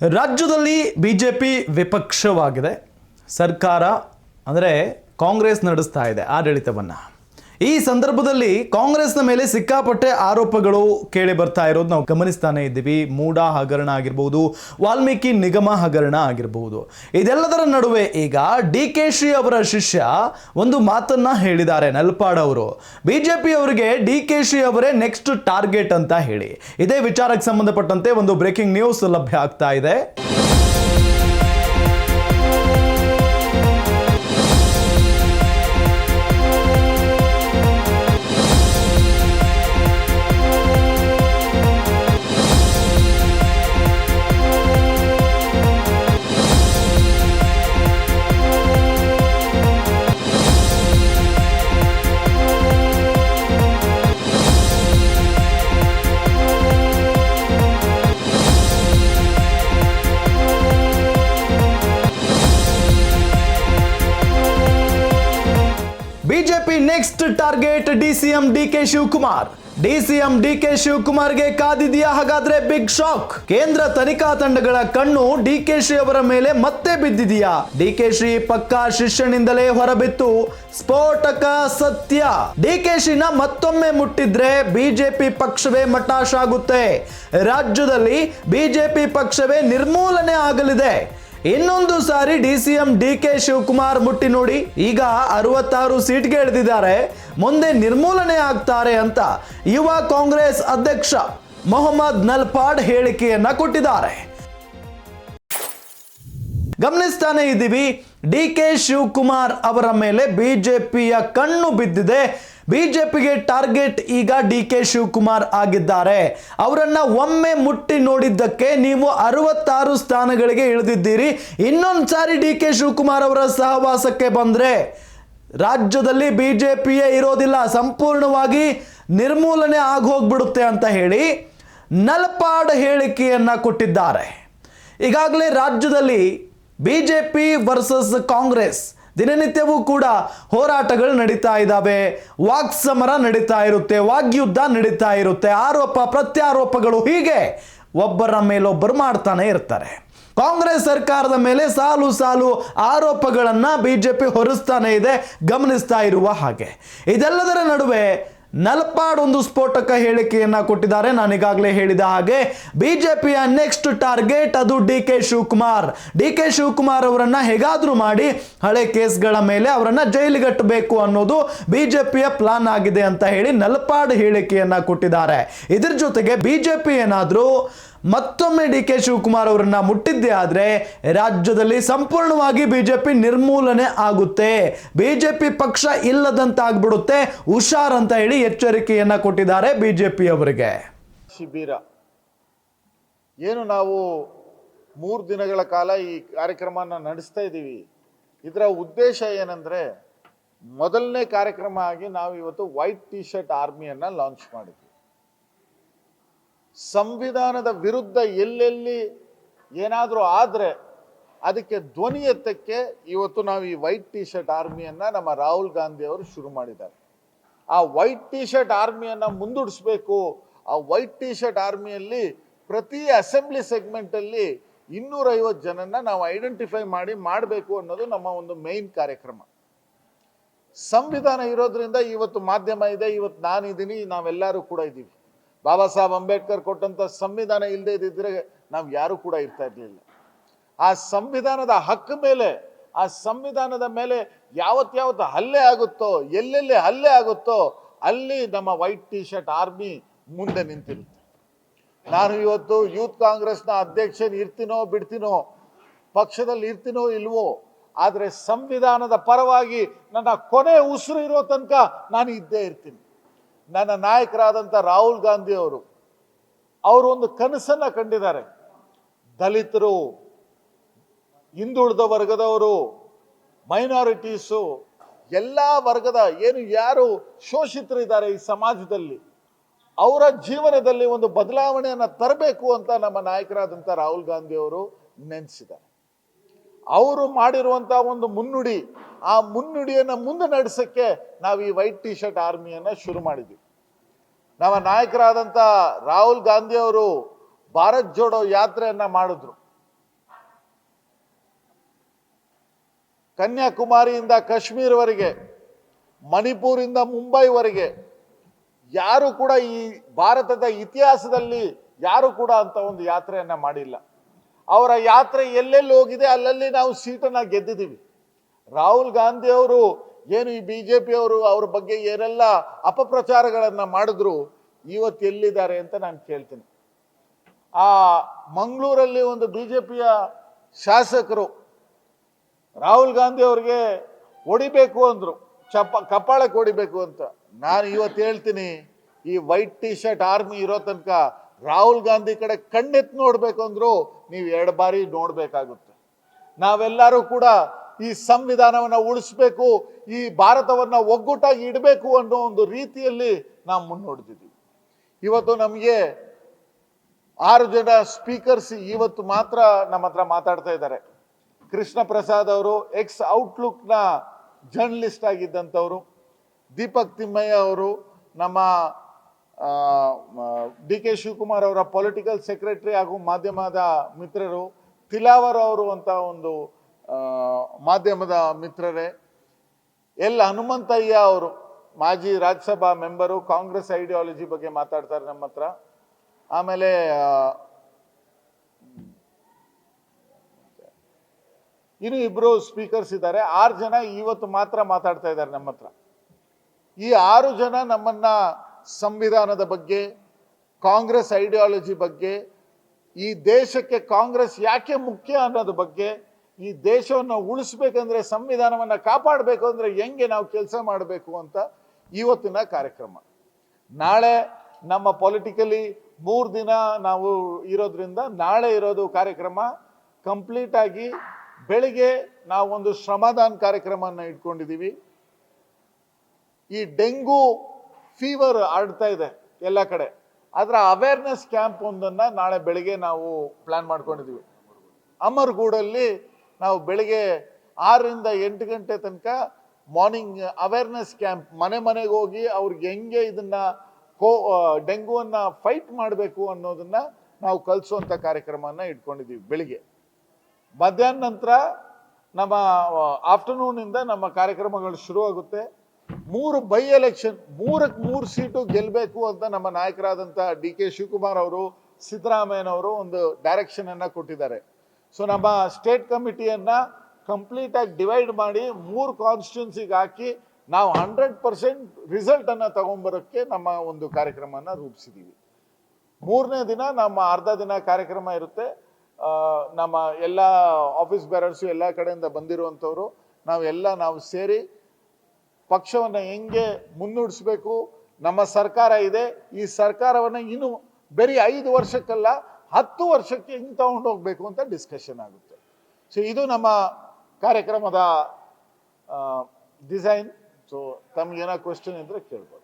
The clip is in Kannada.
ರಾಜ್ಯದಲ್ಲಿ ಬಿ ಜೆ ಪಿ ವಿಪಕ್ಷವಾಗಿದೆ. ಸರ್ಕಾರ ಅಂದರೆ ಕಾಂಗ್ರೆಸ್ ನಡೆಸ್ತಾ ಇದೆ ಆಡಳಿತವನ್ನು. ಈ ಸಂದರ್ಭದಲ್ಲಿ ಕಾಂಗ್ರೆಸ್ನ ಮೇಲೆ ಸಿಕ್ಕಾಪಟ್ಟೆ ಆರೋಪಗಳು ಕೇಳಿ ಬರ್ತಾ ಇರೋದು. ನಾವು ಗಮನಿಸ್ತಾನೆ ಇದ್ದೀವಿ. ಮೂಡಾ ಹಗರಣ ಆಗಿರ್ಬೋದು, ವಾಲ್ಮೀಕಿ ನಿಗಮ ಹಗರಣ ಆಗಿರ್ಬೋದು. ಇದೆಲ್ಲದರ ನಡುವೆ ಈಗ ಡಿ ಕೆ ಶ್ರೀ ಅವರ ಶಿಷ್ಯ ಒಂದು ಮಾತನ್ನ ಹೇಳಿದ್ದಾರೆ ನಲ್ಪಾಡ್ ಅವರು. ಬಿಜೆಪಿ ಅವರಿಗೆ ಡಿ ಕೆ ಶ್ರೀ ಅವರೇ ನೆಕ್ಸ್ಟ್ ಟಾರ್ಗೆಟ್ ಅಂತ ಹೇಳಿ. ಇದೇ ವಿಚಾರಕ್ಕೆ ಸಂಬಂಧಪಟ್ಟಂತೆ ಒಂದು ಬ್ರೇಕಿಂಗ್ ನ್ಯೂಸ್ ಲಭ್ಯ ಆಗ್ತಾ ಇದೆ. BJP next target DCM D K Shivakumar. DCM D K ಶಿವಕುಮಾರ್ಗೆ ಕಾದಿದೆಯಾ ಹಾಗಾದ್ರೆ ಬಿಗ್ ಶಾಕ್ ಕೇಂದ್ರ ತನಿಖಾ ತಂಡಗಳ ಕಣ್ಣು ಡಿ ಕೆ ಶ್ರೀ ಅವರ ಮೇಲೆ ಮತ್ತೆ ಬಿದ್ದಿದೆಯಾ? ಡಿ ಕೆ ಶ್ರೀ ಪಕ್ಕಾ ಶಿಷ್ಯನಿಂದಲೇ ಹೊರಬಿತ್ತು. ಸ್ಫೋಟಕ ಸತ್ಯ. ಡಿ ಕೆ ಶ್ರೀನ ಮತ್ತೊಮ್ಮೆ ಮುಟ್ಟಿದ್ರೆ ಬಿಜೆಪಿ ಪಕ್ಷವೇ ಮಟಾಶ್ ಆಗುತ್ತೆ ರಾಜ್ಯದಲ್ಲಿ ಬಿಜೆಪಿ ಪಕ್ಷವೇ ನಿರ್ಮೂಲನೆ ಆಗಲಿದೆ. ಇನ್ನೊಂದು ಸಾರಿ D C M D K Shivakumar ಮುಟ್ಟಿ ನೋಡಿ ಈಗ ಅರವತ್ತಾರು ಸೀಟ್ಗೆ ಎಳೆದಿದ್ದಾರೆ. ಮುಂದೆ ನಿರ್ಮೂಲನೆ ಆಗ್ತಾರೆ ಅಂತ ಯುವ ಕಾಂಗ್ರೆಸ್ ಅಧ್ಯಕ್ಷ ಮೊಹಮ್ಮದ್ ನಲ್ಪಾಡ್ ಹೇಳಿಕೆಯನ್ನ ಕೊಟ್ಟಿದ್ದಾರೆ. ಗಮನಿಸ್ತಾನೆ ಇದ್ದೀವಿ. ಡಿ ಕೆ ಶಿವಕುಮಾರ್ ಅವರ ಮೇಲೆ ಬಿ ಜೆ ಪಿಯ ಕಣ್ಣು ಬಿದ್ದಿದೆ. ಬಿ ಜೆ ಪಿಗೆ ಟಾರ್ಗೆಟ್ ಈಗ ಡಿ ಕೆ ಶಿವಕುಮಾರ್ ಆಗಿದ್ದಾರೆ. ಅವರನ್ನು ಒಮ್ಮೆ ಮುಟ್ಟಿ ನೋಡಿದ್ದಕ್ಕೆ ನೀವು ಅರವತ್ತಾರು ಸ್ಥಾನಗಳಿಗೆ ಇಳಿದಿದ್ದೀರಿ. ಇನ್ನೊಂದು ಸಾರಿ ಡಿ ಕೆ ಶಿವಕುಮಾರ್ ಅವರ ಸಹವಾಸಕ್ಕೆ ಬಂದರೆ ರಾಜ್ಯದಲ್ಲಿ ಬಿ ಜೆ ಪಿಯೇ ಇರೋದಿಲ್ಲ. ಸಂಪೂರ್ಣವಾಗಿ ನಿರ್ಮೂಲನೆ ಆಗೋಗ್ಬಿಡುತ್ತೆ ಅಂತ ಹೇಳಿ ನಲ್ಪಾಡ್ ಹೇಳಿಕೆಯನ್ನು ಕೊಟ್ಟಿದ್ದಾರೆ. ಈಗಾಗಲೇ ರಾಜ್ಯದಲ್ಲಿ ಬಿಜೆಪಿ ವರ್ಸಸ್ ಕಾಂಗ್ರೆಸ್. ದಿನನಿತ್ಯವೂ ಕೂಡ ಹೋರಾಟಗಳು ನಡೀತಾ ಇದ್ದಾವೆ. ವಾಕ್ಸಮರ ನಡೀತಾ ಇರುತ್ತೆ ವಾಗ್ಯುದ್ಧ ನಡೀತಾ ಇರುತ್ತೆ. ಆರೋಪ, ಪ್ರತ್ಯಾರೋಪಗಳು ಹೀಗೆ ಒಬ್ಬರ ಮೇಲೊಬ್ಬರು ಮಾಡ್ತಾನೆ ಇರ್ತಾರೆ. ಕಾಂಗ್ರೆಸ್ ಸರ್ಕಾರದ ಮೇಲೆ ಸಾಲು ಸಾಲು ಆರೋಪಗಳನ್ನು ಬಿಜೆಪಿ ಹೊರಿಸ್ತಾನೆ ಇದೆ, ಗಮನಿಸ್ತಾ ಇರುವ ಹಾಗೆ. ಇದೆಲ್ಲದರ ನಡುವೆ ನಲ್ಪಾಡ್ ಒಂದು ಸ್ಫೋಟಕ ಹೇಳಿಕೆಯನ್ನ ಕೊಟ್ಟಿದ್ದಾರೆ. ನಾನು ಈಗಾಗಲೇ ಹೇಳಿದ ಹಾಗೆ ಬಿಜೆಪಿಯ ನೆಕ್ಸ್ಟ್ ಟಾರ್ಗೆಟ್ ಅದು D K Shivakumar. D K Shivakumar ಅವರನ್ನ ಹೇಗಾದ್ರೂ ಮಾಡಿ ಹಳೆ ಕೇಸ್ಗಳ ಮೇಲೆ ಅವರನ್ನ ಜೈಲಿಗಟ್ಟಬೇಕು ಅನ್ನೋದು ಬಿಜೆಪಿಯ ಪ್ಲಾನ್ ಆಗಿದೆ ಅಂತ ಹೇಳಿ ನಲ್ಪಾಡ್ ಹೇಳಿಕೆಯನ್ನ ಕೊಟ್ಟಿದ್ದಾರೆ. ಇದರ ಜೊತೆಗೆ ಬಿಜೆಪಿ ಏನಾದರೂ ಮತ್ತೊಮ್ಮೆ ಡಿ ಕೆ ಶಿವಕುಮಾರ್ ಅವರನ್ನ ಮುಟ್ಟಿದ್ದೇ ಆದರೆ ರಾಜ್ಯದಲ್ಲಿ ಸಂಪೂರ್ಣವಾಗಿ ಬಿಜೆಪಿ ನಿರ್ಮೂಲನೆ ಆಗುತ್ತೆ. ಬಿಜೆಪಿ ಪಕ್ಷ ಇಲ್ಲದಂತಾಗ್ಬಿಡುತ್ತೆ. ಹುಷಾರ್ ಅಂತ ಹೇಳಿ ಎಚ್ಚರಿಕೆಯನ್ನ ಕೊಟ್ಟಿದ್ದಾರೆ ಬಿಜೆಪಿ ಅವರಿಗೆ. ಶಿಬಿರ ಏನು ನಾವು ಮೂರು ದಿನಗಳ ಕಾಲ ಈ ಕಾರ್ಯಕ್ರಮನ ನಡೆಸ್ತಾ ಇದ್ದೀವಿ. ಇದರ ಉದ್ದೇಶ ಏನಂದ್ರೆ, ಮೊದಲನೇ ಕಾರ್ಯಕ್ರಮ ಆಗಿ ನಾವು ಇವತ್ತು ವೈಟ್ ಟಿ ಶರ್ಟ್ ಆರ್ಮಿಯನ್ನ ಲಾಂಚ್ ಮಾಡಿದ್ವಿ. ಸಂವಿಧಾನದ ವಿರುದ್ಧ ಎಲ್ಲೆಲ್ಲಿ ಏನಾದರೂ ಆದರೆ ಅದಕ್ಕೆ ಧ್ವನಿ ಎತ್ತಕ್ಕೆ ಇವತ್ತು ನಾವು ಈ ವೈಟ್ ಟಿ ಶರ್ಟ್ ಆರ್ಮಿಯನ್ನು ನಮ್ಮ ರಾಹುಲ್ ಗಾಂಧಿ ಅವರು ಶುರು ಮಾಡಿದ್ದಾರೆ. ಆ ವೈಟ್ ಟಿ ಶರ್ಟ್ ಆರ್ಮಿಯನ್ನು ಮುಂದೂಡಿಸ್ಬೇಕು. ಆ ವೈಟ್ ಟಿ ಶರ್ಟ್ ಆರ್ಮಿಯಲ್ಲಿ ಪ್ರತಿ ಅಸೆಂಬ್ಲಿ ಸೆಗ್ಮೆಂಟಲ್ಲಿ ಇನ್ನೂರೈವತ್ತು ಜನನ್ನ ನಾವು ಐಡೆಂಟಿಫೈ ಮಾಡಿ ಮಾಡಬೇಕು ಅನ್ನೋದು ನಮ್ಮ ಒಂದು ಮೇನ್ ಕಾರ್ಯಕ್ರಮ. ಸಂವಿಧಾನ ಇರೋದ್ರಿಂದ ಇವತ್ತು ಮಾಧ್ಯಮ ಇದೆ, ಇವತ್ತು ನಾನಿದ್ದೀನಿ, ನಾವೆಲ್ಲರೂ ಕೂಡ ಇದ್ದೀವಿ. ಬಾಬಾ ಸಾಹೇಬ್ ಅಂಬೇಡ್ಕರ್ ಕೊಟ್ಟಂತ ಸಂವಿಧಾನ ಇಲ್ಲದೆ ಇದ್ದಿದ್ರೆ ನಾವು ಯಾರು ಕೂಡ ಇರ್ತಾ ಇರಲಿಲ್ಲ. ಆ ಸಂವಿಧಾನದ ಹಕ್ಕು ಮೇಲೆ, ಆ ಸಂವಿಧಾನದ ಮೇಲೆ ಯಾವತ್ ಯಾವತ್ತು ಹಲ್ಲೆ ಆಗುತ್ತೋ, ಎಲ್ಲೆಲ್ಲಿ ಹಲ್ಲೆ ಆಗುತ್ತೋ ಅಲ್ಲಿ ನಮ್ಮ ವೈಟ್ ಟಿ ಶರ್ಟ್ ಆರ್ಮಿ ಮುಂದೆ ನಿಂತಿರುತ್ತೆ. ನಾನು ಇವತ್ತು ಯೂತ್ ಕಾಂಗ್ರೆಸ್ನ ಅಧ್ಯಕ್ಷನ್ ಇರ್ತೀನೋ ಬಿಡ್ತೀನೋ, ಪಕ್ಷದಲ್ಲಿ ಇರ್ತೀನೋ ಇಲ್ವೋ, ಆದರೆ ಸಂವಿಧಾನದ ಪರವಾಗಿ ನನ್ನ ಕೊನೆ ಉಸಿರು ಇರೋ ತನಕ ನಾನು ಇದ್ದೇ ಇರ್ತೀನಿ. ನನ್ನ ನಾಯಕರಾದಂಥ ರಾಹುಲ್ ಗಾಂಧಿ ಅವರು ಅವರು ಒಂದು ಕನಸನ್ನು ಕಂಡಿದ್ದಾರೆ. ದಲಿತರು, ಹಿಂದುಳಿದ ವರ್ಗದವರು ಮೈನಾರಿಟೀಸು ಎಲ್ಲ ವರ್ಗದ ಏನು ಯಾರು ಶೋಷಿತರಿದ್ದಾರೆ ಈ ಸಮಾಜದಲ್ಲಿ, ಅವರ ಜೀವನದಲ್ಲಿ ಒಂದು ಬದಲಾವಣೆಯನ್ನು ತರಬೇಕು ಅಂತ ನಮ್ಮ ನಾಯಕರಾದಂಥ ರಾಹುಲ್ ಗಾಂಧಿ ಅವರು ನೆನೆಸಿದ್ದಾರೆ. ಅವರು ಮಾಡಿರುವಂಥ ಒಂದು ಮುನ್ನುಡಿ, ಆ ಮುನ್ನುಡಿಯನ್ನು ಮುಂದೆ ನಡೆಸೋಕ್ಕೆ ನಾವು ಈ ವೈಟ್ ಟಿ ಶರ್ಟ್ ಆರ್ಮಿಯನ್ನು ಶುರು ಮಾಡಿದ್ವಿ. ನಮ್ಮ ನಾಯಕರಾದಂಥ ರಾಹುಲ್ ಗಾಂಧಿ ಅವರು ಭಾರತ್ ಜೋಡೋ ಯಾತ್ರೆಯನ್ನ ಮಾಡಿದ್ರು. ಕನ್ಯಾಕುಮಾರಿಯಿಂದ ಕಾಶ್ಮೀರವರೆಗೆ, ಮಣಿಪುರಿಂದ ಮುಂಬೈವರೆಗೆ ಯಾರು ಕೂಡ ಈ ಭಾರತದ ಇತಿಹಾಸದಲ್ಲಿ ಯಾರು ಕೂಡ ಅಂತ ಒಂದು ಯಾತ್ರೆಯನ್ನು ಮಾಡಿಲ್ಲ. ಅವರ ಯಾತ್ರೆ ಎಲ್ಲೆಲ್ಲಿ ಹೋಗಿದೆ ಅಲ್ಲಲ್ಲಿ ನಾವು ಸೀಟನ್ನ ಗೆದ್ದಿದ್ದೀವಿ. ರಾಹುಲ್ ಗಾಂಧಿ ಅವರು ಏನು ಈ ಬಿ ಜೆ ಪಿಯವರು ಅವ್ರ ಬಗ್ಗೆ ಏನೆಲ್ಲ ಅಪಪ್ರಚಾರಗಳನ್ನು ಮಾಡಿದ್ರು, ಇವತ್ತು ಎಲ್ಲಿದ್ದಾರೆ ಅಂತ ನಾನು ಕೇಳ್ತೀನಿ. ಆ ಮಂಗಳೂರಲ್ಲಿ ಒಂದು ಬಿ ಜೆ ಪಿಯ ಶಾಸಕರು ರಾಹುಲ್ ಗಾಂಧಿ ಅವರಿಗೆ ಹೊಡಿಬೇಕು ಅಂದ್ರು, ಚಪ್ಪ ಕಪಾಳಕ್ಕೆ ಹೊಡಿಬೇಕು ಅಂತ. ನಾನು ಇವತ್ತು ಹೇಳ್ತೀನಿ, ಈ ವೈಟ್ ಟಿ ಶರ್ಟ್ ಆರ್ಮಿ ಇರೋ ತನಕ ರಾಹುಲ್ ಗಾಂಧಿ ಕಡೆ ಕಣ್ಣೆತ್ತು ನೋಡ್ಬೇಕು ಅಂದ್ರು ನೀವು ಎರಡು ಬಾರಿ ನೋಡ್ಬೇಕಾಗುತ್ತೆ. ನಾವೆಲ್ಲರೂ ಕೂಡ ಈ ಸಂವಿಧಾನವನ್ನ ಉಳಿಸ್ಬೇಕು, ಈ ಭಾರತವನ್ನ ಒಗ್ಗೂಟಾಗಿ ಇಡಬೇಕು ಅನ್ನೋ ಒಂದು ರೀತಿಯಲ್ಲಿ ನಾವು ಮುನ್ನೋಡ್ತಿದ್ದೀವಿ ಇವತ್ತು ನಮಗೆ ಆರು ಜನ ಸ್ಪೀಕರ್ಸ್ ಇವತ್ತು ಮಾತ್ರ ನಮ್ಮ ಹತ್ರ ಮಾತಾಡ್ತಾ ಇದ್ದಾರೆ. ಕೃಷ್ಣ ಪ್ರಸಾದ್ ಅವರು ಎಕ್ಸ್ ಔಟ್ಲುಕ್ನ ಜರ್ನಲಿಸ್ಟ್ ಆಗಿದ್ದಂಥವರು ದೀಪಕ್ ತಿಮ್ಮಯ್ಯ ಅವರು, ನಮ್ಮ ಡಿ ಕೆ ಶಿವಕುಮಾರ್ ಅವರ ಪೊಲಿಟಿಕಲ್ ಸೆಕ್ರೆಟರಿ ಹಾಗೂ ಮಾಧ್ಯಮದ ಮಿತ್ರರು, ತಿಲಾವರ್ ಅವರು ಅಂತ ಒಂದು ಮಾಧ್ಯಮದ ಮಿತ್ರರೇ, ಎಲ್ ಹನುಮಂತಯ್ಯ ಅವರು, ಮಾಜಿ ರಾಜ್ಯಸಭಾ ಮೆಂಬರು, ಕಾಂಗ್ರೆಸ್ ಐಡಿಯಾಲಜಿ ಬಗ್ಗೆ ಮಾತಾಡ್ತಾರೆ ನಮ್ಮ ಹತ್ರ. ಆಮೇಲೆ ಇನ್ನು ಇಬ್ರು ಸ್ಪೀಕರ್ಸ್ ಇದ್ದಾರೆ. ಆರು ಜನ ಇವತ್ತು ಮಾತ್ರ ಮಾತಾಡ್ತಾ ಇದ್ದಾರೆ ನಮ್ಮ ಹತ್ರ. ಈ ಆರು ಜನ ನಮ್ಮನ್ನ ಸಂವಿಧಾನದ ಬಗ್ಗೆ, ಕಾಂಗ್ರೆಸ್ ಐಡಿಯಾಲಜಿ ಬಗ್ಗೆ, ಈ ದೇಶಕ್ಕೆ ಕಾಂಗ್ರೆಸ್ ಯಾಕೆ ಮುಖ್ಯ ಅನ್ನೋದ್ರ ಬಗ್ಗೆ, ಈ ದೇಶವನ್ನು ಉಳಿಸ್ಬೇಕಂದ್ರೆ ಸಂವಿಧಾನವನ್ನು ಕಾಪಾಡಬೇಕು ಅಂದ್ರೆ ಹೆಂಗೆ ನಾವು ಕೆಲಸ ಮಾಡಬೇಕು ಅಂತ ಇವತ್ತಿನ ಕಾರ್ಯಕ್ರಮ. ನಾಳೆ ನಮ್ಮ ಪೊಲಿಟಿಕಲಿ ಮೂರು ದಿನ ನಾವು ಇರೋದ್ರಿಂದ ನಾಳೆ ಇರೋದು ಕಾರ್ಯಕ್ರಮ. ಕಂಪ್ಲೀಟ್ ಆಗಿ ಬೆಳಿಗ್ಗೆ ನಾವು ಒಂದು ಶ್ರಮದಾನ್ ಕಾರ್ಯಕ್ರಮನ ಇಟ್ಕೊಂಡಿದ್ದೀವಿ ಈ ಡೆಂಗು ಫೀವರ್ ಆಡ್ತಾ ಇದೆ ಎಲ್ಲ ಕಡೆ. ಅದರ ಅವೇರ್ನೆಸ್ ಕ್ಯಾಂಪ್ ಒಂದನ್ನ ನಾಳೆ ಬೆಳಿಗ್ಗೆ ನಾವು ಪ್ಲಾನ್ ಮಾಡ್ಕೊಂಡಿದ್ದೀವಿ ಅಮರ್ಗೂಡಲ್ಲಿ ನಾವು ಬೆಳಿಗ್ಗೆ ಆರರಿಂದ ಎಂಟು ಗಂಟೆ ತನಕ ಮಾರ್ನಿಂಗ್ ಅವೇರ್ನೆಸ್ ಕ್ಯಾಂಪ್ ಮನೆ ಮನೆಗೆ ಹೋಗಿ ಅವ್ರಿಗೆ ಹೆಂಗೆ ಇದನ್ನ ಕೋ ಡೆಂಗುವನ್ನ ಫೈಟ್ ಮಾಡಬೇಕು ಅನ್ನೋದನ್ನ ನಾವು ಕಲಿಸುವಂಥ ಕಾರ್ಯಕ್ರಮನ ಇಟ್ಕೊಂಡಿದ್ದೀವಿ ಬೆಳಿಗ್ಗೆ. ಮಧ್ಯಾಹ್ನ ನಂತರ ನಮ್ಮ ಆಫ್ಟರ್ನೂನಿಂದ ನಮ್ಮ ಕಾರ್ಯಕ್ರಮಗಳು ಶುರುವಾಗುತ್ತೆ. ಮೂರು ಬೈ ಎಲೆಕ್ಷನ್ ಮೂರಕ್ಕೆ ಮೂರು ಸೀಟು ಗೆಲ್ಲಬೇಕು ಅಂತ ನಮ್ಮ ನಾಯಕರಾದಂಥ ಡಿ ಕೆ ಶಿವಕುಮಾರ್ ಅವರು ಸಿದ್ದರಾಮಯ್ಯನವರು ಒಂದು ಡೈರೆಕ್ಷನನ್ನು ಕೊಟ್ಟಿದ್ದಾರೆ. ಸೊ ನಮ್ಮ ಸ್ಟೇಟ್ ಕಮಿಟಿಯನ್ನು ಕಂಪ್ಲೀಟ್ ಆಗಿ ಡಿವೈಡ್ ಮಾಡಿ ಮೂರು ಕಾನ್ಸ್ಟಿಟ್ಯೂನ್ಸಿಗೆ ಹಾಕಿ ನಾವು ಹಂಡ್ರೆಡ್ ಪರ್ಸೆಂಟ್ ರಿಸಲ್ಟನ್ನು ತಗೊಂಬರೋಕ್ಕೆ ನಮ್ಮ ಒಂದು ಕಾರ್ಯಕ್ರಮನ ರೂಪಿಸಿದ್ದೀವಿ ಮೂರನೇ ದಿನ ನಮ್ಮ ಅರ್ಧ ದಿನ ಕಾರ್ಯಕ್ರಮ ಇರುತ್ತೆ. ನಮ್ಮ ಎಲ್ಲ ಆಫೀಸ್ ಬೇರರ್ಸು ಎಲ್ಲ ಕಡೆಯಿಂದ ಬಂದಿರುವಂಥವ್ರು, ನಾವೆಲ್ಲ ನಾವು ಸೇರಿ ಪಕ್ಷವನ್ನು ಹೆಂಗೆ ಮುನ್ನುಡಿಸಬೇಕು? ನಮ್ಮ ಸರ್ಕಾರ ಇದೆ. ಈ ಸರ್ಕಾರವನ್ನು ಇನ್ನು ಬರೀ ಐದು ವರ್ಷಕ್ಕಲ್ಲ, ಹತ್ತು ವರ್ಷಕ್ಕೆ ಹಿಂಗೆ ತಗೊಂಡು ಹೋಗ್ಬೇಕು ಅಂತ ಡಿಸ್ಕಷನ್ ಆಗುತ್ತೆ. ಸೊ ಇದು ನಮ್ಮ ಕಾರ್ಯಕ್ರಮದ ಡಿಸೈನ್ ಸೊ ತಮ್ಗೇನೋ ಕ್ವಶನ್ ಇದ್ರೆ ಕೇಳ್ಬೋದು.